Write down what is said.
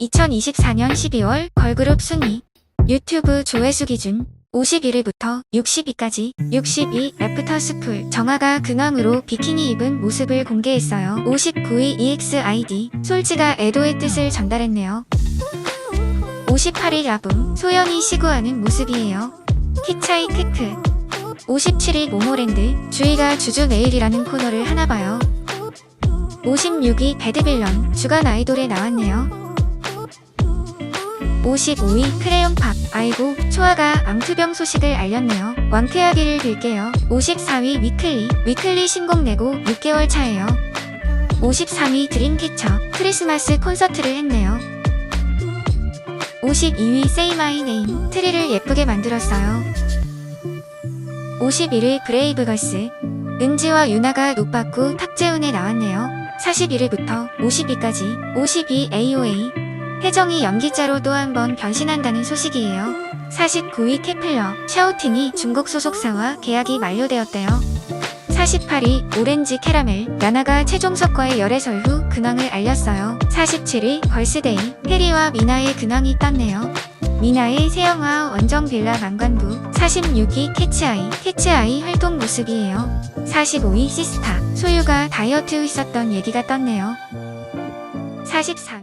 2024년 12월 걸그룹 순위 유튜브 조회수 기준 51위부터 60위까지 62 애프터스쿨 정아가 근황으로 비키니 입은 모습을 공개했어요. 59위 EXID 솔지가 애도의 뜻을 전달했네요. 58위 라붐 소연이 시구하는 모습이에요. 키차이 크크 57위 모모랜드 주희가 주주 내일이라는 코너를 하나봐요. 56위 배드빌런 주간 아이돌에 나왔네요. 55위 크레용 팝 아이고 초아가 암투병 소식을 알렸네요. 왕쾌하기를 빌게요. 54위 위클리 위클리 신곡 내고 6개월 차예요. 53위 드림캐쳐 크리스마스 콘서트를 했네요. 52위 Say My Name 트리를 예쁘게 만들었어요. 51위 브레이브걸스 은지와 유나가 노빠꾸 탁재훈에 나왔네요. 41위부터 50위까지 52 AOA 혜정이 연기자로 또 한 번 변신한다는 소식이에요. 49위 케플러 샤오팅이 중국 소속사와 계약이 만료되었대요. 48위 오렌지 캐러멜 나나가 최종석과의 열애설 후 근황을 알렸어요. 47위 걸스데이 해리와 미나의 근황이 떴네요. 미나의 새영화 원정 빌라 망관부 46위 캐치아이 캐치아이 활동 모습이에요. 45위 시스타 소유가 다이어트 후 있었던 얘기가 떴네요. 44위